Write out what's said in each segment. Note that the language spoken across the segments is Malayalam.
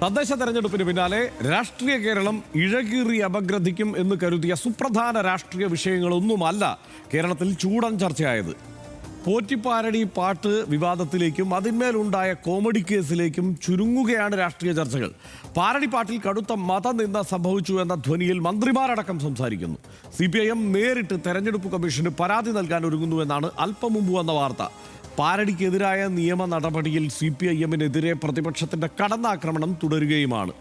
തദ്ദേശ തെരഞ്ഞെടുപ്പിന് പിന്നാലെ രാഷ്ട്രീയ കേരളം ഇഴകീറി അപഗ്രഥിക്കും എന്ന് കരുതിയ സുപ്രധാന രാഷ്ട്രീയ വിഷയങ്ങളൊന്നുമല്ല കേരളത്തിൽ ചൂടൻ ചർച്ചയായത്. പോറ്റിപ്പാരടി പാട്ട് വിവാദത്തിലേക്കും അതിന്മേലുണ്ടായ കോമഡി കേസിലേക്കും ചുരുങ്ങുകയാണ് രാഷ്ട്രീയ ചർച്ചകൾ. പാരടി പാട്ടിൽ കടുത്ത മതനിന്ദ സംഭവിച്ചു എന്ന ധ്വനിയിൽ മന്ത്രിമാരടക്കം സംസാരിക്കുന്നു. സി നേരിട്ട് തെരഞ്ഞെടുപ്പ് കമ്മീഷന് പരാതി നൽകാൻ ഒരുങ്ങുന്നുവെന്നാണ് അല്പം മുമ്പ് വന്ന വാർത്ത. പാരടിക്കെതിരായ നിയമ നടപടിയിൽ സി പി ഐ എമ്മിനെതിരെ പ്രതിപക്ഷത്തിന്റെ കടന്നാക്രമണം തുടരുകയുമാണ്.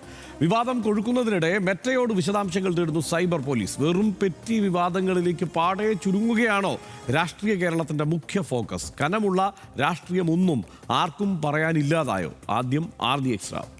വിവാദം കൊഴുക്കുന്നതിനിടെ മെറ്റയോട് വിശദാംശങ്ങൾ തേടുന്നു സൈബർ പോലീസ്. വെറും പെറ്റി വിവാദങ്ങളിലേക്ക് പാടെ ചുരുങ്ങുകയാണോ രാഷ്ട്രീയ കേരളത്തിന്റെ മുഖ്യ ഫോക്കസ്? കനമുള്ള രാഷ്ട്രീയമൊന്നും ആർക്കും പറയാനില്ലാതായോ? ആദ്യം ആർ ഡി എക്സ് റാവ്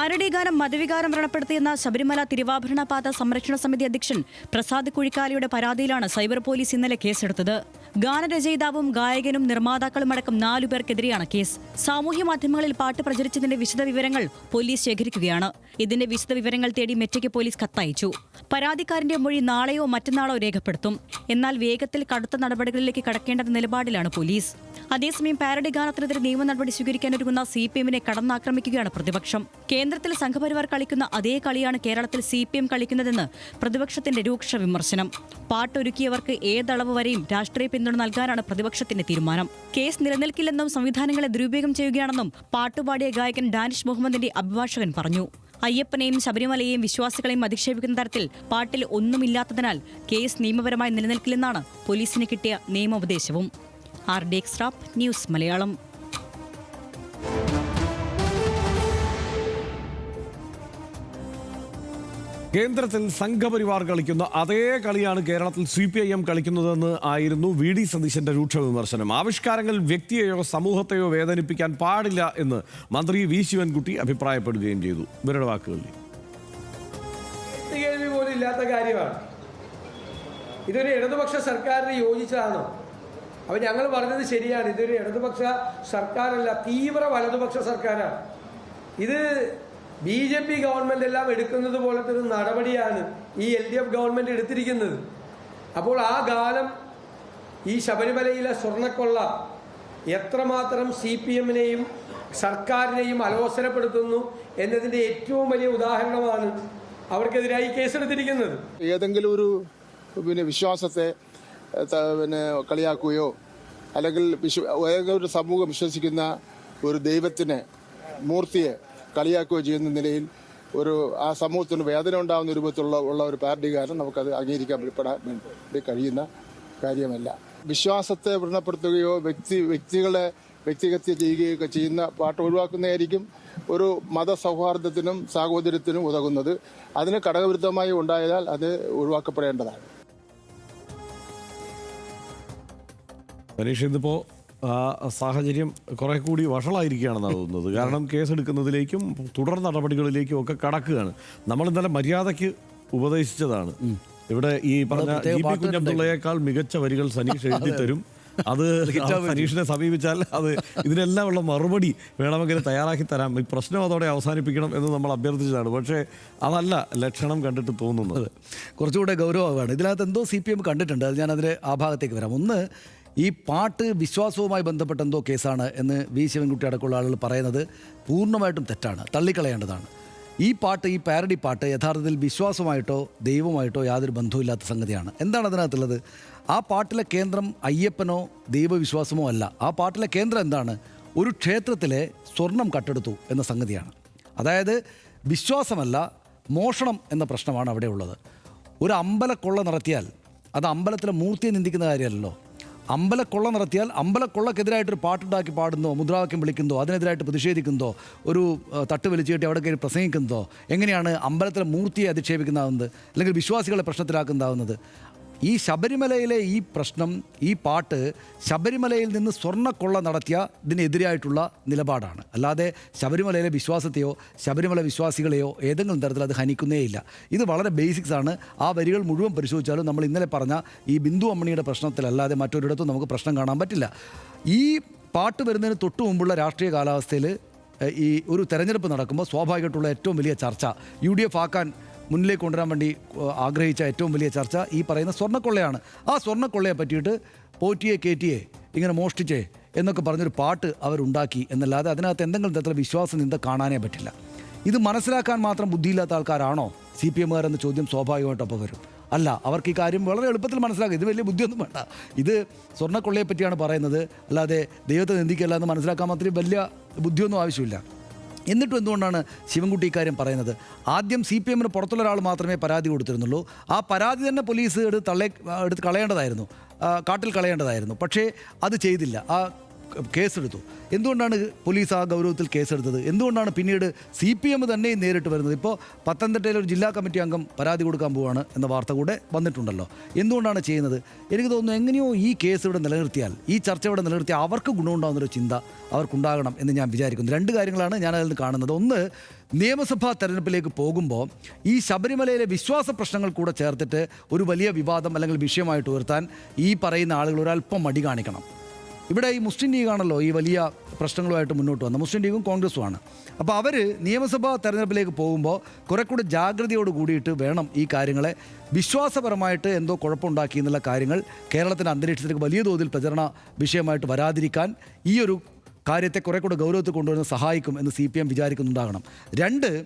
പാരഡി ഗാനം മതവികാരം വ്രണപ്പെടുത്തിയെന്ന ശബരിമല തിരുവാഭരണ പാത സംരക്ഷണ സമിതി അധ്യക്ഷൻ പ്രസാദ് കുഴിക്കാലിയുടെ പരാതിയിലാണ് സൈബർ പോലീസ് ഇന്നലെ കേസെടുത്തത്. ഗാനരചയിതാവും ഗായകനും നിർമ്മാതാക്കളുമടക്കം നാലുപേർക്കെതിരെയാണ് കേസ്. സാമൂഹ്യ മാധ്യമങ്ങളിൽ പാട്ട് പ്രചരിച്ചതിന്റെ വിശദ വിവരങ്ങൾ പോലീസ് ശേഖരിക്കുകയാണ്. ഇതിന്റെ വിശദ വിവരങ്ങൾ തേടി മെറ്റയ്ക്ക് പോലീസ് കത്തയച്ചു. പരാതിക്കാരന്റെ മൊഴി നാളെയോ മറ്റന്നാളോ രേഖപ്പെടുത്തും. എന്നാൽ വേഗത്തിൽ കടുത്ത നടപടികളിലേക്ക് കടക്കേണ്ട നിലപാടിലാണ് പോലീസ്. അതേസമയം പാരഡി ഗാനത്തിനെതിരെ നിയമ നടപടി സ്വീകരിക്കാനൊരുങ്ങുന്ന സി പി എമ്മിനെ കടന്നാക്രമിക്കുകയാണ് പ്രതിപക്ഷം. കേന്ദ്രത്തിൽ സംഘപരിവാർ കളിക്കുന്ന അതേ കളിയാണ് കേരളത്തിൽ സി പി എം കളിക്കുന്നതെന്ന് പ്രതിപക്ഷത്തിന്റെ രൂക്ഷ വിമർശനം. പാട്ടൊരുക്കിയവർക്ക് ഏതളവ് വരെയും രാഷ്ട്രീയ പിന്തുണ നൽകാനാണ് പ്രതിപക്ഷത്തിന്റെ തീരുമാനം. കേസ് നിലനിൽക്കില്ലെന്നും സംവിധാനങ്ങളെ ദുരുപയോഗം ചെയ്യുകയാണെന്നും പാട്ടുപാടിയ ഗായകൻ ഡാനിഷ് മുഹമ്മദിന്റെ അഭിഭാഷകൻ പറഞ്ഞു. അയ്യപ്പനെയും ശബരിമലയെയും വിശ്വാസികളെയും അധിക്ഷേപിക്കുന്ന തരത്തിൽ പാട്ടിൽ ഒന്നുമില്ലാത്തതിനാൽ കേസ് നിയമപരമായി നിലനിൽക്കില്ലെന്നാണ് പോലീസിന് കിട്ടിയ നിയമോപദേശവും. ആർ ഡി എക്സ്ട്രാപ്പ് ന്യൂസ് മലയാളം. കേന്ദ്രത്തിൽ സംഘപരിവാർ കളിക്കുന്ന അതേ കളിയാണ് കേരളത്തിൽ സി പി ഐ എം കളിക്കുന്നതെന്ന് ആയിരുന്നു വി ഡി സതീശന്റെ രൂക്ഷ വിമർശനം. ആവിഷ്കാരങ്ങൾ വ്യക്തിയെയോ സമൂഹത്തെയോ വേദനിപ്പിക്കാൻ പാടില്ല എന്ന് മന്ത്രി വി ശിവൻകുട്ടി അഭിപ്രായപ്പെടുകയും ചെയ്തു. ഇവരുടെ വാക്കുകളിൽ. കേൾവി പോലും ഇല്ലാത്ത കാര്യമാണ്. ഇതൊരു ഇടതുപക്ഷ സർക്കാരിന് യോജിച്ചതാണോ? അപ്പോൾ ഞങ്ങൾ പറഞ്ഞത് ശരിയാണ്. ഇതൊരു ഇടതുപക്ഷ സർക്കാരല്ല തീവ്ര വലതുപക്ഷ സർക്കാരാണ്. ഇത് ബി ജെ പി ഗവൺമെന്റ് എല്ലാം എടുക്കുന്നത് പോലത്തെ ഒരു നടപടിയാണ് ഈ എൽ ഡി എഫ് ഗവൺമെന്റ് എടുത്തിരിക്കുന്നത്. അപ്പോൾ ആ ഗാനം ഈ ശബരിമലയിലെ സ്വർണക്കൊള്ള എത്രമാത്രം സി പി എമ്മിനെയും സർക്കാരിനെയും അലോസരപ്പെടുത്തുന്നു എന്നതിന്റെ ഏറ്റവും വലിയ ഉദാഹരണമാണ് അവർക്കെതിരായി കേസെടുത്തിരിക്കുന്നത്. ഏതെങ്കിലും ഒരു പിന്നെ വിശ്വാസത്തെ പിന്നെ കളിയാക്കുകയോ അല്ലെങ്കിൽ ഒരു സമൂഹം വിശ്വസിക്കുന്ന ഒരു ദൈവത്തിനെ മൂർത്തിയെ കളിയാക്കുകയോ ചെയ്യുന്ന നിലയിൽ ഒരു ആ സമൂഹത്തിന് വേദന ഉണ്ടാകുന്ന രൂപത്തിലുള്ള ഉള്ള ഒരു പാർട്ടി കാരണം നമുക്കത് അംഗീകരിക്കാൻ വെളിപ്പെടാൻ വേണ്ടി കഴിയുന്ന കാര്യമല്ല. വിശ്വാസത്തെ വൃണപ്പെടുത്തുകയോ വ്യക്തി വ്യക്തികളെ വ്യക്തിഹത്യ ചെയ്യുകയൊക്കെ ചെയ്യുന്ന പാട്ട് ഒഴിവാക്കുന്നതായിരിക്കും ഒരു മത മതസൗഹാർദ്ദത്തിനും സാഹോദര്യത്തിനും ഉതകുന്നത്. അതിന് ഘടകവിരുദ്ധമായി ഉണ്ടായാൽ അത് ഒഴിവാക്കപ്പെടേണ്ടതാണ്. ഇന്നിപ്പോ ആ സാഹചര്യം കുറെ കൂടി വഷളായിരിക്കുകയാണെന്നാണ് തോന്നുന്നത്. കാരണം കേസെടുക്കുന്നതിലേക്കും തുടർ നടപടികളിലേക്കും ഒക്കെ കടക്കുകയാണ്. നമ്മൾ ഇന്നലെ മര്യാദയ്ക്ക് ഉപദേശിച്ചതാണ്. ഇവിടെ ഈ പറഞ്ഞ ജി പി കുഞ്ഞബ്ദുള്ളയേക്കാൾ മികച്ച വരികൾ സനീഷ് എഴുതി തരും. അത് സനീഷിനെ സമീപിച്ചാൽ അത് ഇതിനെല്ലാം ഉള്ള മറുപടി വേണമെങ്കിൽ തയ്യാറാക്കി തരാം. ഈ പ്രശ്നം അതോടെ അവസാനിപ്പിക്കണം എന്ന് നമ്മൾ അഭ്യർത്ഥിച്ചതാണ്. പക്ഷേ അതല്ല ലക്ഷണം കണ്ടിട്ട് തോന്നുന്നത്. കുറച്ചുകൂടെ ഗൗരവമാണ് ഇതിനകത്ത് എന്തോ സി പി എം കണ്ടിട്ടുണ്ട്. അത് ഞാൻ അതിന് ആ ഭാഗത്തേക്ക് വരാം. ഒന്ന് ഈ പാട്ട് വിശ്വാസവുമായി ബന്ധപ്പെട്ട എന്തോ കേസാണ് എന്ന് വി ശിവൻകുട്ടി അടക്കമുള്ള ആളുകൾ പറയുന്നത് പൂർണമായിട്ടും തെറ്റാണ് തള്ളിക്കളയേണ്ടതാണ്. ഈ പാട്ട് ഈ പാരഡി പാട്ട് യഥാർത്ഥത്തിൽ വിശ്വാസമായിട്ടോ ദൈവമായിട്ടോ യാതൊരു ബന്ധവുമില്ലാത്ത സംഗതിയാണ്. എന്താണ് അതിനകത്തുള്ളത്? ആ പാട്ടിലെ കേന്ദ്രം അയ്യപ്പനോ ദൈവവിശ്വാസമോ അല്ല. ആ പാട്ടിലെ കേന്ദ്രം എന്താണ്? ഒരു ക്ഷേത്രത്തിലെ സ്വർണം കട്ടെടുത്തു എന്ന സംഗതിയാണ്. അതായത് വിശ്വാസമല്ല മോഷണം എന്ന പ്രശ്നമാണ് അവിടെ ഉള്ളത് ഒരു അമ്പലക്കൊള്ള നടത്തിയാൽ അത് അമ്പലത്തിലെ മൂർത്തിയെ നിന്ദിക്കുന്ന കാര്യമല്ലല്ലോ. അമ്പലക്കൊള്ള നടത്തിയാൽ അമ്പലക്കൊള്ളക്കെതിരായിട്ടൊരു പാട്ടുണ്ടാക്കി പാടുന്നോ മുദ്രാവാക്യം വിളിക്കുന്നതോ അതിനെതിരായിട്ട് പ്രതിഷേധിക്കുന്നതോ ഒരു തട്ട് വലിച്ചുകെട്ടി അവിടെ കയറി പ്രസംഗിക്കുന്നതോ എങ്ങനെയാണ് അമ്പലത്തിലെ മൂർത്തിയെ അധിക്ഷേപിക്കുന്നതാവുന്നത്? അല്ലെങ്കിൽ വിശ്വാസികളെ പ്രശ്നത്തിലാക്കുന്നതാവുന്നത്? ഈ ശബരിമലയിലെ ഈ പ്രശ്നം ഈ പാട്ട് ശബരിമലയിൽ നിന്ന് സ്വർണക്കൊള്ള നടത്തിയ ഇതിനെതിരായിട്ടുള്ള നിലപാടാണ്. അല്ലാതെ ശബരിമലയിലെ വിശ്വാസത്തെയോ ശബരിമല വിശ്വാസികളെയോ ഏതെങ്കിലും തരത്തിൽ അത് ഹനിക്കുന്നേയില്ല ഇത് വളരെ ബേസിക്സ് ആണ്. ആ വരികൾ മുഴുവൻ പരിശോധിച്ചാലും നമ്മൾ ഇന്നലെ പറഞ്ഞ ഈ ബിന്ദു അമ്മണിയുടെ പ്രശ്നത്തിലല്ലാതെ മറ്റൊരിടത്തും നമുക്ക് പ്രശ്നം കാണാൻ പറ്റില്ല. ഈ പാട്ട് വരുന്നതിന് തൊട്ടു മുമ്പുള്ള രാഷ്ട്രീയ കാലാവസ്ഥയിൽ ഈ ഒരു തെരഞ്ഞെടുപ്പ് നടക്കുമ്പോൾ സ്വാഭാവികമായിട്ടുള്ള ഏറ്റവും വലിയ ചർച്ച യു ഡി എഫ് ആക്കാൻ മുന്നിലേക്ക് കൊണ്ടുവരാൻ വേണ്ടി ആഗ്രഹിച്ച ഏറ്റവും വലിയ ചർച്ച ഈ പറയുന്ന സ്വർണക്കൊള്ളയാണ്. ആ സ്വർണക്കൊള്ളയെ പറ്റിയിട്ട് പോറ്റിയെ കയറ്റിയെ ഇങ്ങനെ മോഷ്ടിച്ചേ എന്നൊക്കെ പറഞ്ഞൊരു പാട്ട് അവരുണ്ടാക്കി എന്നല്ലാതെ അതിനകത്ത് എന്തെങ്കിലും തരത്തിലുള്ള വിശ്വാസം നിന്ദ കാണാനേ പറ്റില്ല. ഇത് മനസ്സിലാക്കാൻ മാത്രം ബുദ്ധിയില്ലാത്ത ആൾക്കാരാണോ സി പി എമ്മുകാർ എന്ന ചോദ്യം സ്വാഭാവികമായിട്ട് അപ്പോൾ വരും. അല്ല അവർക്ക് ഈ കാര്യം വളരെ എളുപ്പത്തിൽ മനസ്സിലാക്കുക ഇത് വലിയ ബുദ്ധിയൊന്നും വേണ്ട. ഇത് സ്വർണക്കൊള്ളയെ പറ്റിയാണ് പറയുന്നത്. അല്ലാതെ ദൈവത്തെ നിന്ദിക്കല്ല എന്ന് മനസ്സിലാക്കാൻ മാത്രം വലിയ ബുദ്ധിയൊന്നും ആവശ്യമില്ല. എന്നിട്ടും എന്തുകൊണ്ടാണ് ശിവൻകുട്ടി ഇക്കാര്യം പറയുന്നത്? ആദ്യം സി പി എമ്മിന് പുറത്തുള്ള ഒരാൾ മാത്രമേ പരാതി കൊടുത്തിരുന്നുള്ളൂ. ആ പരാതി തന്നെ പോലീസ് എടുത്ത് തള്ളേ എടുത്ത് കളയേണ്ടതായിരുന്നു. കാട്ടിൽ കളയേണ്ടതായിരുന്നു. പക്ഷേ അത് ചെയ്തില്ല. ആ കേസെടുത്തു. എന്തുകൊണ്ടാണ് പോലീസ് ആ ഗൗരവത്തിൽ കേസെടുത്തത്? എന്തുകൊണ്ടാണ് പിന്നീട് സി പി എം തന്നെ നേരിട്ട് വരുന്നത്? ഇപ്പോൾ പത്തനംതിട്ടയിൽ ഒരു ജില്ലാ കമ്മിറ്റി അംഗം പരാതി കൊടുക്കാൻ പോവുകയാണ് എന്ന വാർത്ത കൂടെ വന്നിട്ടുണ്ടല്ലോ. എന്തുകൊണ്ടാണ് ചെയ്യുന്നത്? എനിക്ക് തോന്നുന്നു എങ്ങനെയോ ഈ കേസ് ഇവിടെ നിലനിർത്തിയാൽ ഈ ചർച്ച ഇവിടെ നിലനിർത്തിയാൽ അവർക്ക് ഗുണമുണ്ടാകുന്നൊരു ചിന്ത അവർക്കുണ്ടാകണം എന്ന് ഞാൻ വിചാരിക്കുന്നു. രണ്ട് കാര്യങ്ങളാണ് ഞാൻ അതിൽ നിന്ന് കാണുന്നത്. ഒന്ന് നിയമസഭാ തെരഞ്ഞെടുപ്പിലേക്ക് പോകുമ്പോൾ ഈ ശബരിമലയിലെ വിശ്വാസ പ്രശ്നങ്ങൾ കൂടെ ചേർത്തിട്ട് ഒരു വലിയ വിവാദം അല്ലെങ്കിൽ വിഷയമായിട്ട് ഉയർത്താൻ ഈ പറയുന്ന ആളുകൾ ഒരല്പം മടി കാണിക്കണം. ഇവിടെ ഈ മുസ്ലിം ലീഗാണല്ലോ ഈ വലിയ പ്രശ്നങ്ങളുമായിട്ട് മുന്നോട്ട് വന്നത്. മുസ്ലിം ലീഗും കോൺഗ്രസുമാണ്. അപ്പോൾ അവർ നിയമസഭാ തെരഞ്ഞെടുപ്പിലേക്ക് പോകുമ്പോൾ കുറെ കൂടെ ജാഗ്രതയോട് കൂടിയിട്ട് വേണം ഈ കാര്യങ്ങളെ വിശ്വാസപരമായിട്ട് എന്തോ കുഴപ്പമുണ്ടാക്കി എന്നുള്ള കാര്യങ്ങൾ കേരളത്തിന്റെ അന്തരീക്ഷത്തിലേക്ക് വലിയ തോതിൽ പ്രചരണ വിഷയമായിട്ട് വരാതിരിക്കാൻ ഈ ഒരു കാര്യത്തെ കുറെ കൂടെ ഗൗരവത്തിൽ കൊണ്ടുവരുന്ന സഹായിക്കും എന്ന് സി പി എം വിചാരിക്കുന്നുണ്ടാകണം. രണ്ട്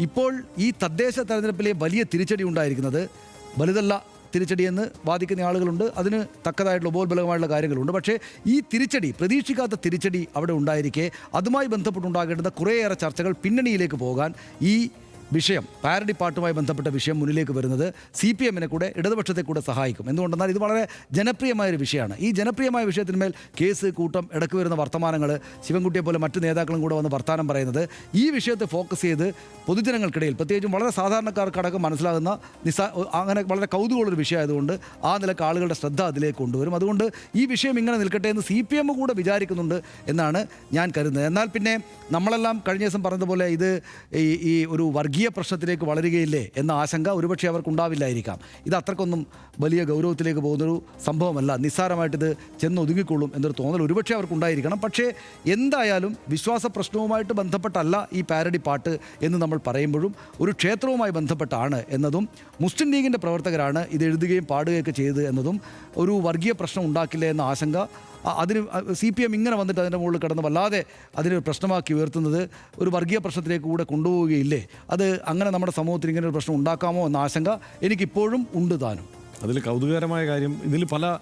ഇപ്പോൾ ഈ തദ്ദേശ തെരഞ്ഞെടുപ്പിലെ വലിയ തിരിച്ചടി ഉണ്ടായിരിക്കുന്നത് വലുതല്ല തിരിച്ചടിയെന്ന് വാദിക്കുന്ന ആളുകളുണ്ട്. അതിന് തക്കതായിട്ടുള്ള ബോധബലകമായിട്ടുള്ള കാര്യങ്ങളുണ്ട്. പക്ഷേ ഈ തിരിച്ചടി പ്രതീക്ഷിക്കാത്ത തിരിച്ചടി അവിടെ ഉണ്ടായിരിക്കെ അതുമായി ബന്ധപ്പെട്ടുണ്ടാകേണ്ടുന്ന കുറേയേറെ ചർച്ചകൾ പിന്നണിയിലേക്ക് പോകാൻ ഈ വിഷയം. പാരഡി പാട്ടുമായി ബന്ധപ്പെട്ട വിഷയം മുന്നിലേക്ക് വരുന്നത് സി പി എമ്മിനെ കൂടെ ഇടതുപക്ഷത്തെ കൂടെ സഹായിക്കും. എന്തുകൊണ്ടെന്നാൽ ഇത് വളരെ ജനപ്രിയമായ ഒരു വിഷയമാണ്. ഈ ജനപ്രിയമായ വിഷയത്തിന്മേൽ കേസ് കൂട്ടം ഇടയ്ക്ക് വരുന്ന വർത്തമാനങ്ങൾ ശിവൻകുട്ടിയെ പോലെ മറ്റു നേതാക്കളും കൂടെ വന്ന് വർത്തമാനം പറയുന്നത് ഈ വിഷയത്തെ ഫോക്കസ് ചെയ്ത് പൊതുജനങ്ങൾക്കിടയിൽ പ്രത്യേകിച്ചും വളരെ സാധാരണക്കാർക്കടക്കം മനസ്സിലാകുന്ന നിസാ അങ്ങനെ വളരെ കൗതുകമുള്ളൊരു വിഷയമായതുകൊണ്ട് ആ നിലയ്ക്ക് ആളുകളുടെ ശ്രദ്ധ അതിലേക്ക് കൊണ്ടുവരും. അതുകൊണ്ട് ഈ വിഷയം ഇങ്ങനെ നിൽക്കട്ടെ എന്ന് സി പി എം കൂടെ വിചാരിക്കുന്നുണ്ട് എന്നാണ് ഞാൻ കരുതുന്നത്. എന്നാൽ പിന്നെ നമ്മളെല്ലാം കഴിഞ്ഞ ദിവസം പറഞ്ഞതുപോലെ ഇത് ഈ ഈ ഒരു വർഗീയ പ്രശ്നത്തിലേക്ക് വളരുകയില്ലേ എന്ന ആശങ്ക ഒരുപക്ഷെ അവർക്കുണ്ടാവില്ലായിരിക്കാം ഇത് അത്രക്കൊന്നും വലിയ ഗൗരവത്തിലേക്ക് പോകുന്നൊരു സംഭവമല്ല. നിസ്സാരമായിട്ടിത് ചെന്ന് ഒതുങ്ങിക്കൊള്ളും എന്നൊരു തോന്നൽ ഒരുപക്ഷെ അവർക്കുണ്ടായിരിക്കണം. പക്ഷേ എന്തായാലും വിശ്വാസ പ്രശ്നവുമായിട്ട് ബന്ധപ്പെട്ടല്ല ഈ പാരഡി പാട്ട് എന്ന് നമ്മൾ പറയുമ്പോഴും ഒരു ക്ഷേത്രവുമായി ബന്ധപ്പെട്ടാണ് എന്നതും മുസ്ലിം ലീഗിന്റെ പ്രവർത്തകരാണ് ഇത് എഴുതുകയും പാടുകയൊക്കെ ചെയ്തത് എന്നതും ഒരു വർഗീയ പ്രശ്നം ഉണ്ടാക്കില്ല എന്ന ആശങ്ക അതിന് സി പി എം ഇങ്ങനെ വന്നിട്ട് അതിന്റെ മുകളിൽ കിടന്ന് വല്ലാതെ അതിനൊരു പ്രശ്നമാക്കി ഉയർത്തുന്നത് ഒരു വർഗീയ പ്രശ്നത്തിലേക്ക് കൂടെ കൊണ്ടുപോവുകയില്ലേ? അത് അങ്ങനെ നമ്മുടെ സമൂഹത്തിൽ ഇങ്ങനെ ഒരു പ്രശ്നം ഉണ്ടാക്കാമോ എന്ന ആശങ്ക എനിക്കിപ്പോഴും ഉണ്ട് താനും. അതിൽ കൗതുകകരമായ കാര്യം ഇതിൽ പല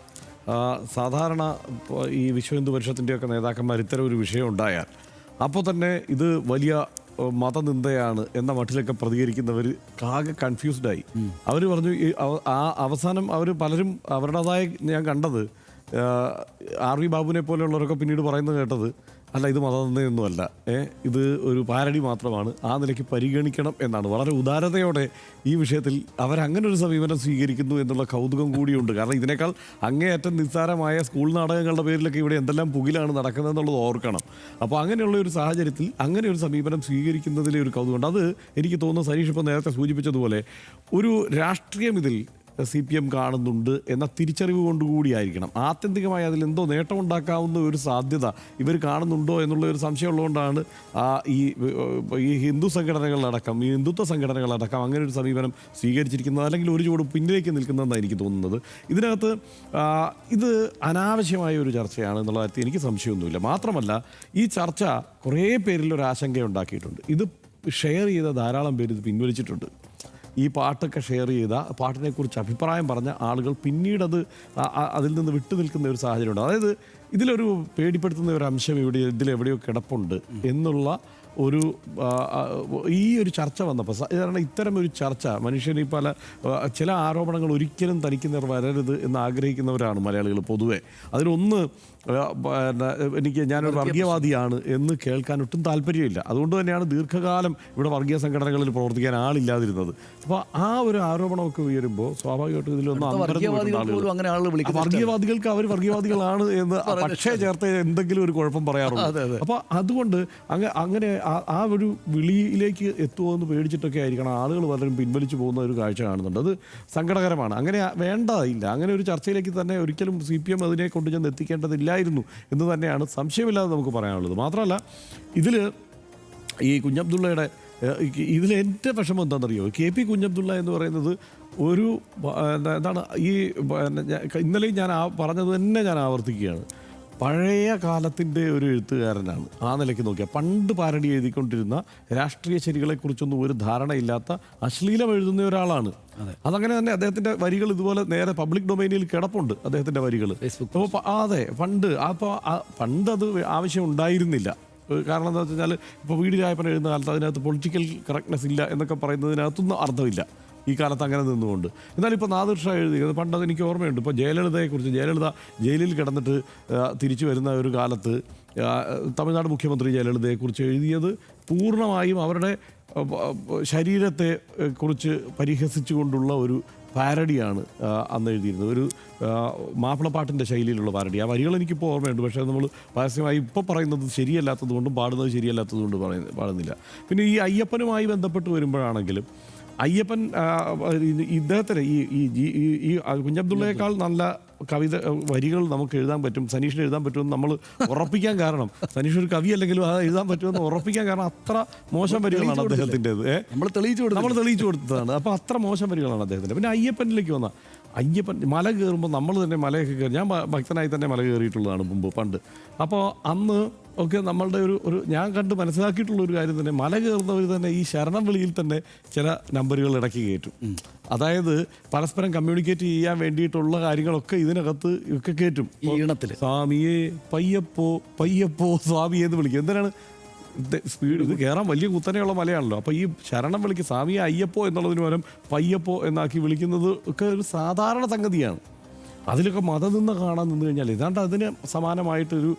സാധാരണ ഈ വിശ്വ ഹിന്ദു പരിഷത്തിന്റെയൊക്കെ നേതാക്കന്മാർ ഇത്തരം ഒരു വിഷയം ഉണ്ടായാൽ അപ്പോൾ തന്നെ ഇത് വലിയ മതനിന്ദയാണ് എന്ന മട്ടിലൊക്കെ പ്രതികരിക്കുന്നവർ ആകെ കൺഫ്യൂസ്ഡായി അവർ പറഞ്ഞു ആ അവസാനം അവർ പലരും അവരുടേതായി ഞാൻ കണ്ടത് ആർ വി ബാബുവിനെ പോലെയുള്ളവരൊക്കെ പിന്നീട് പറയുന്നത് കേട്ടത് അല്ല ഇത് മതനിന്ദയൊന്നുമല്ല. ഏ ഇത് ഒരു പാരടി മാത്രമാണ് ആ നിലയ്ക്ക് പരിഗണിക്കണം എന്നാണ്. വളരെ ഉദാരതയോടെ ഈ വിഷയത്തിൽ അവരങ്ങനെ ഒരു സമീപനം സ്വീകരിക്കുന്നു എന്നുള്ള കൗതുകം കൂടിയുണ്ട്. കാരണം ഇതിനേക്കാൾ അങ്ങേയറ്റം നിസ്സാരമായ സ്കൂൾ നാടകങ്ങളുടെ പേരിലൊക്കെ ഇവിടെ എന്തെല്ലാം പുകിലാണ് നടക്കുന്നത് എന്നുള്ളത് ഓർക്കണം. അപ്പോൾ അങ്ങനെയുള്ള ഒരു സാഹചര്യത്തിൽ അങ്ങനെ ഒരു സമീപനം സ്വീകരിക്കുന്നതിലെ ഒരു കൗതുകമുണ്ട്. അത് എനിക്ക് തോന്നുന്നു സരീഷ് ഇപ്പോൾ നേരത്തെ സൂചിപ്പിച്ചതുപോലെ ഒരു രാഷ്ട്രീയം ഇതിൽ സി പി എം കാണുന്നുണ്ട് എന്ന തിരിച്ചറിവ് കൊണ്ടുകൂടിയായിരിക്കണം. ആത്യന്തികമായി അതിൽ എന്തോ നേട്ടമുണ്ടാക്കാവുന്ന ഒരു സാധ്യത ഇവർ കാണുന്നുണ്ടോ എന്നുള്ള ഒരു സംശയം ആ ഈ ഈ ഹിന്ദു സംഘടനകളടക്കം ഈ ഹിന്ദുത്വ സംഘടനകളടക്കം അങ്ങനെ ഒരു സമീപനം സ്വീകരിച്ചിരിക്കുന്നത് അല്ലെങ്കിൽ ഒരു ചുവട് പിന്നിലേക്ക് നിൽക്കുന്നതെന്നാണ് എനിക്ക് തോന്നുന്നത്. ഇതിനകത്ത് ഇത് അനാവശ്യമായ ഒരു ചർച്ചയാണ് എന്നുള്ള കാര്യത്തിൽ എനിക്ക് സംശയമൊന്നുമില്ല. മാത്രമല്ല ഈ ചർച്ച കുറേ പേരിൽ ഒരു ആശങ്കയുണ്ടാക്കിയിട്ടുണ്ട് ഇത് ഷെയർ ചെയ്ത ധാരാളം പേര് ഇത് പിൻവലിച്ചിട്ടുണ്ട്. ഈ പാട്ടൊക്കെ ഷെയർ ചെയ്ത പാട്ടിനെക്കുറിച്ച് അഭിപ്രായം പറഞ്ഞ ആളുകൾ പിന്നീടത് അതിൽ നിന്ന് വിട്ടു നിൽക്കുന്ന ഒരു സാഹചര്യമുണ്ട്. അതായത് ഇതിലൊരു പേടിപ്പെടുത്തുന്ന ഒരു അംശം ഇവിടെ ഇതിലെവിടെയോ കിടപ്പുണ്ട് എന്നുള്ള ഒരു ഈ ഒരു ചർച്ച വന്നപ്പോൾ സാധാരണ കാരണം ഇത്തരം ഒരു ചർച്ച മനുഷ്യന് ഈ പല ചില ആരോപണങ്ങൾ ഒരിക്കലും തനിക്ക് വരരുത് എന്ന് ആഗ്രഹിക്കുന്നവരാണ് മലയാളികൾ പൊതുവേ. അതിനൊന്ന് എനിക്ക് ഞാനൊരു വർഗീയവാദിയാണ് എന്ന് കേൾക്കാൻ ഒട്ടും താല്പര്യമില്ല. അതുകൊണ്ട് തന്നെയാണ് ദീർഘകാലം ഇവിടെ വർഗീയ സംഘടനകളിൽ പ്രവർത്തിക്കാൻ ആളില്ലാതിരുന്നത്. അപ്പോൾ ആ ഒരു ആരോപണമൊക്കെ ഉയരുമ്പോൾ സ്വാഭാവികമായിട്ടും ഇതിലൊന്നും വർഗീയവാദികൾക്ക് അവർ വർഗീയവാദികളാണ് എന്ന് പക്ഷേ ചേർത്ത് എന്തെങ്കിലും ഒരു കുഴപ്പം പറയാറുണ്ട്. അപ്പോൾ അതുകൊണ്ട് അങ്ങനെ ആ- ഒരു വിളിയിലേക്ക് എത്തുമോ എന്ന് പേടിച്ചിട്ടൊക്കെ ആയിരിക്കണം. ആളുകൾ പലരും പിൻവലിച്ചു പോകുന്ന ഒരു കാഴ്ച കാണുന്നുണ്ട്. അത് സങ്കടകരമാണ്. അങ്ങനെ വേണ്ടതില്ല. അങ്ങനെ ഒരു ചർച്ചയിലേക്ക് തന്നെ ഒരിക്കലും സി പി എം അതിനെ കൊണ്ട് ചെന്ന് എത്തിക്കേണ്ടതില്ലായിരുന്നു എന്ന് തന്നെയാണ് സംശയമില്ലാതെ നമുക്ക് പറയാനുള്ളത്. മാത്രമല്ല ഇതിൽ ഈ കുഞ്ഞബ്ദുള്ളയുടെ ഇതിൽ എന്റെ വിഷമം എന്താണെന്നറിയോ? കെ പി കുഞ്ഞബ്ദുള്ള എന്ന് പറയുന്നത് ഒരു എന്താണ് ഈ ഇന്നലെയും ഞാൻ പറഞ്ഞത് തന്നെ ഞാൻ ആവർത്തിക്കുകയാണ്. പഴയ കാലത്തിന്റെ ഒരു എഴുത്തുകാരനാണ്. ആ നിലയ്ക്ക് നോക്കിയാൽ പണ്ട് പാരടി എഴുതിക്കൊണ്ടിരുന്ന രാഷ്ട്രീയ ശരികളെക്കുറിച്ചൊന്നും ഒരു ധാരണയില്ലാത്ത അശ്ലീലം എഴുതുന്ന ഒരാളാണ്. അതങ്ങനെ തന്നെ അദ്ദേഹത്തിന്റെ വരികൾ ഇതുപോലെ നേരെ പബ്ലിക് ഡൊമൈനിൽ കിടപ്പുണ്ട് അദ്ദേഹത്തിന്റെ വരികൾ. അപ്പോൾ അതെ പണ്ട് അപ്പോൾ പണ്ട് അത് ആവശ്യം ഉണ്ടായിരുന്നില്ല. കാരണം എന്താ വെച്ചാൽ ഇപ്പോൾ വീട് രായപ്പൻ എഴുതുന്ന കാലത്ത് അതിനകത്ത് പൊളിറ്റിക്കൽ കറക്റ്റ്നെസ് ഇല്ല എന്നൊക്കെ പറയുന്നതിനകത്തൊന്നും അർത്ഥമില്ല. ഈ കാലത്ത് അങ്ങനെ നിന്നുകൊണ്ട്. എന്നാൽ ഇപ്പോൾ നാദിർ ഷാ എഴുതിയത് പണ്ട് അത് എനിക്ക് ഓർമ്മയുണ്ട്. ഇപ്പോൾ ജയലളിതയെക്കുറിച്ച് ജയലളിത ജയിലിൽ കിടന്നിട്ട് തിരിച്ചു വരുന്ന ഒരു കാലത്ത് തമിഴ്നാട് മുഖ്യമന്ത്രി ജയലളിതയെക്കുറിച്ച് എഴുതിയത് പൂർണമായും അവരുടെ ശരീരത്തെ കുറിച്ച് പരിഹസിച്ചുകൊണ്ടുള്ള ഒരു പാരഡിയാണ് അന്ന് എഴുതിയിരുന്നത്. ഒരു മാപ്പിളപ്പാട്ടിന്റെ ശൈലിയിലുള്ള പാരഡി. ആ വരികൾ എനിക്കിപ്പോൾ ഓർമ്മയുണ്ട് പക്ഷേ നമ്മൾ പരസ്യമായി ഇപ്പോൾ പറയുന്നത് ശരിയല്ലാത്തത് കൊണ്ടും പാടുന്നത് ശരിയല്ലാത്തത് കൊണ്ട് പറയുന്ന പാടുന്നില്ല. പിന്നെ ഈ അയ്യപ്പനുമായി ബന്ധപ്പെട്ട് വരുമ്പോഴാണെങ്കിലും അയ്യപ്പൻ ഇദ്ദേഹത്തിന് ഈ ഈ ഈ- ഈ- ഈ കുഞ്ഞബ്ദുള്ളയേക്കാൾ നല്ല കവിത വരികൾ നമുക്ക് എഴുതാൻ പറ്റും സനീഷിന് എഴുതാൻ പറ്റുമെന്ന് നമ്മൾ ഉറപ്പിക്കാൻ കാരണം. സനീഷ് ഒരു കവി അല്ലെങ്കിലും അത് എഴുതാൻ പറ്റുമെന്ന് ഉറപ്പിക്കാൻ കാരണം അത്ര മോശം വരികളാണ് അദ്ദേഹത്തിന്റെത് നമ്മൾ തെളിയിച്ചു കൊടുത്തു നമ്മൾ തെളിയിച്ചു കൊടുത്തതാണ്. അപ്പോൾ അത്ര മോശം വരികളാണ് അദ്ദേഹത്തിന്റെ. പിന്നെ അയ്യപ്പനിലേക്ക് വന്ന അയ്യപ്പൻ മല കയറുമ്പോൾ നമ്മൾ തന്നെ മലയൊക്കെ കയറി ഞാൻ ഭക്തനായി തന്നെ മല കയറിയിട്ടുള്ളതാണ് മുമ്പ് പണ്ട്. അപ്പോൾ അന്ന് ഒക്കെ നമ്മളുടെ ഒരു ഒരു ഞാൻ കണ്ട് മനസ്സിലാക്കിയിട്ടുള്ള ഒരു കാര്യം തന്നെ മല കയറുന്നവർ തന്നെ ഈ ശരണം വിളിയിൽ തന്നെ ചില നമ്പറുകൾ ഇടയ്ക്ക് കയറ്റും. അതായത് പരസ്പരം കമ്മ്യൂണിക്കേറ്റ് ചെയ്യാൻ വേണ്ടിയിട്ടുള്ള കാര്യങ്ങളൊക്കെ ഇതിനകത്ത് ഒക്കെ കയറ്റും. ഈണത്തിൽ സ്വാമിയെ പയ്യപ്പോ പയ്യപ്പോ സ്വാമിയെ എന്ന് വിളിക്കും. എന്തിനാണ്? സ്പീഡ് ഇത് കയറാൻ വലിയ കുത്തനെയുള്ള മലയാണല്ലോ. അപ്പോൾ ഈ ശരണം വിളിക്ക് സ്വാമിയെ അയ്യപ്പോ എന്നുള്ളതിന് പകരം പയ്യപ്പോ എന്നാക്കി വിളിക്കുന്നത് ഒക്കെ ഒരു സാധാരണ സംഗതിയാണ്. അതിലൊക്കെ മതം നിന്ന് കാണാൻ നിന്ന് കഴിഞ്ഞാൽ ഏതാണ്ട് അതിന് സമാനമായിട്ടൊരു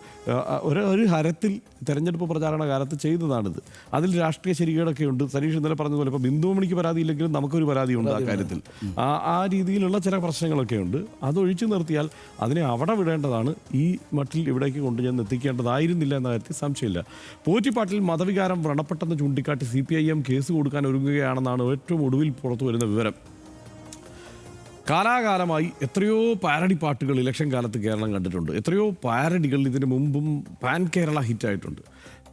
ഒരു ഒരു ഹരത്തിൽ തെരഞ്ഞെടുപ്പ് പ്രചാരണ കാലത്ത് ചെയ്തതാണിത്. അതിൽ രാഷ്ട്രീയ ശരികളൊക്കെ ഉണ്ട്. സനീഷ് ഇന്നലെ പറഞ്ഞതുപോലെ ഇപ്പോൾ ബിന്ദുമണിക്ക് പരാതി ഇല്ലെങ്കിലും നമുക്കൊരു പരാതി ഉണ്ട് ആ കാര്യത്തിൽ. ആ ആ രീതിയിലുള്ള ചില പ്രശ്നങ്ങളൊക്കെ ഉണ്ട്. അതൊഴിച്ചു നിർത്തിയാൽ അതിനെ അവിടെ വിടേണ്ടതാണ്. ഈ മട്ടിൽ ഇവിടേക്ക് കൊണ്ടുചെന്ന് എത്തിക്കേണ്ടതായിരുന്നില്ല എന്ന കാര്യത്തിൽ സംശയമില്ല. പോറ്റിപ്പാട്ടിൽ മതവികാരം വ്രണപ്പെട്ടെന്ന് ചൂണ്ടിക്കാട്ടി C P I M case കൊടുക്കാൻ ഒരുങ്ങുകയാണെന്നാണ് ഏറ്റവും ഒടുവിൽ പുറത്തു വരുന്ന വിവരം. കാലാകാലമായി എത്രയോ പാരഡി പാട്ടുകൾ ഇലക്ഷൻ കാലത്ത് കേരളം കണ്ടിട്ടുണ്ട്. എത്രയോ പാരഡികൾ ഇതിന് മുമ്പും പാൻ കേരള ഹിറ്റായിട്ടുണ്ട്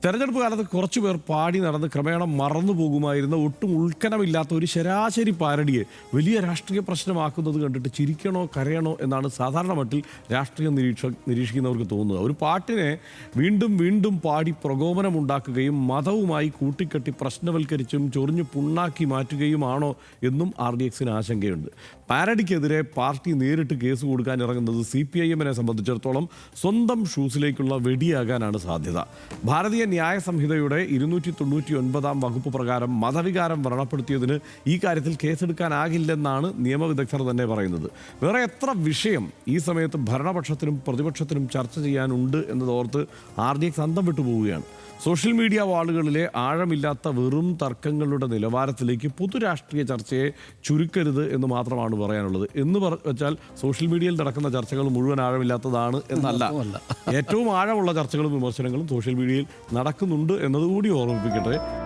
തെരഞ്ഞെടുപ്പ് കാലത്ത് കുറച്ചു പേർ പാടി നടന്ന് ക്രമേണ മറന്നു പോകുമായിരുന്ന ഒട്ടും ഉൾക്കനമില്ലാത്ത ഒരു ശരാശരി പാരഡിയെ വലിയ രാഷ്ട്രീയ പ്രശ്നമാക്കുന്നത് കണ്ടിട്ട് ചിരിക്കണോ കരയണോ എന്നാണ് സാധാരണ മട്ടിൽ രാഷ്ട്രീയ നിരീക്ഷ നിരീക്ഷിക്കുന്നവർക്ക് തോന്നുന്നത്. ഒരു പാട്ടിനെ വീണ്ടും വീണ്ടും പാടി പ്രകോപനമുണ്ടാക്കുകയും മതവുമായി കൂട്ടിക്കെട്ടി പ്രശ്നവൽക്കരിച്ചും ചൊറിഞ്ഞു പുണ്ണാക്കി മാറ്റുകയുമാണോ എന്നും ആർ ഡി എക്സിന് ആശങ്കയുണ്ട്. പാരഡിക്കെതിരെ പാർട്ടി നേരിട്ട് കേസ് കൊടുക്കാൻ ഇറങ്ങുന്നത് സി പി ഐ എമ്മിനെ സംബന്ധിച്ചിടത്തോളം സ്വന്തം ഷൂസിലേക്കുള്ള വെടിയാകാനാണ് സാധ്യത. ഭാരതീയ ന്യായ സംഹിതയുടെ ഇരുന്നൂറ്റി തൊണ്ണൂറ്റി ഒൻപതാം വകുപ്പ് പ്രകാരം മതവികാരം വ്രണപ്പെടുത്തിയതിന് ഈ കാര്യത്തിൽ കേസെടുക്കാനാകില്ലെന്നാണ് നിയമവിദഗ്ധർ തന്നെ പറയുന്നത്. വേറെ എത്ര വിഷയം ഈ സമയത്ത് ഭരണപക്ഷത്തിനും പ്രതിപക്ഷത്തിനും ചർച്ച ചെയ്യാനുണ്ട് എന്നതോർത്ത് ആർ ഡി എക്സ് അന്തം വിട്ടുപോവുകയാണ് സോഷ്യൽ മീഡിയ വാളുകളിലെ ആഴമില്ലാത്ത വെറും തർക്കങ്ങളുടെ നിലവാരത്തിലേക്ക് പൊതുരാഷ്ട്രീയ ചർച്ചയെ ചുരുക്കരുത് എന്ന് മാത്രമാണ് പറയാനുള്ളത്. എന്ന് പറ വെച്ചാൽ സോഷ്യൽ മീഡിയയിൽ നടക്കുന്ന ചർച്ചകൾ മുഴുവൻ ആഴമില്ലാത്തതാണ് എന്നല്ല. ഏറ്റവും ആഴമുള്ള ചർച്ചകളും വിമർശനങ്ങളും സോഷ്യൽ മീഡിയയിൽ നടക്കുന്നുണ്ട് എന്നതുകൂടി ഓർമ്മിപ്പിക്കട്ടെ.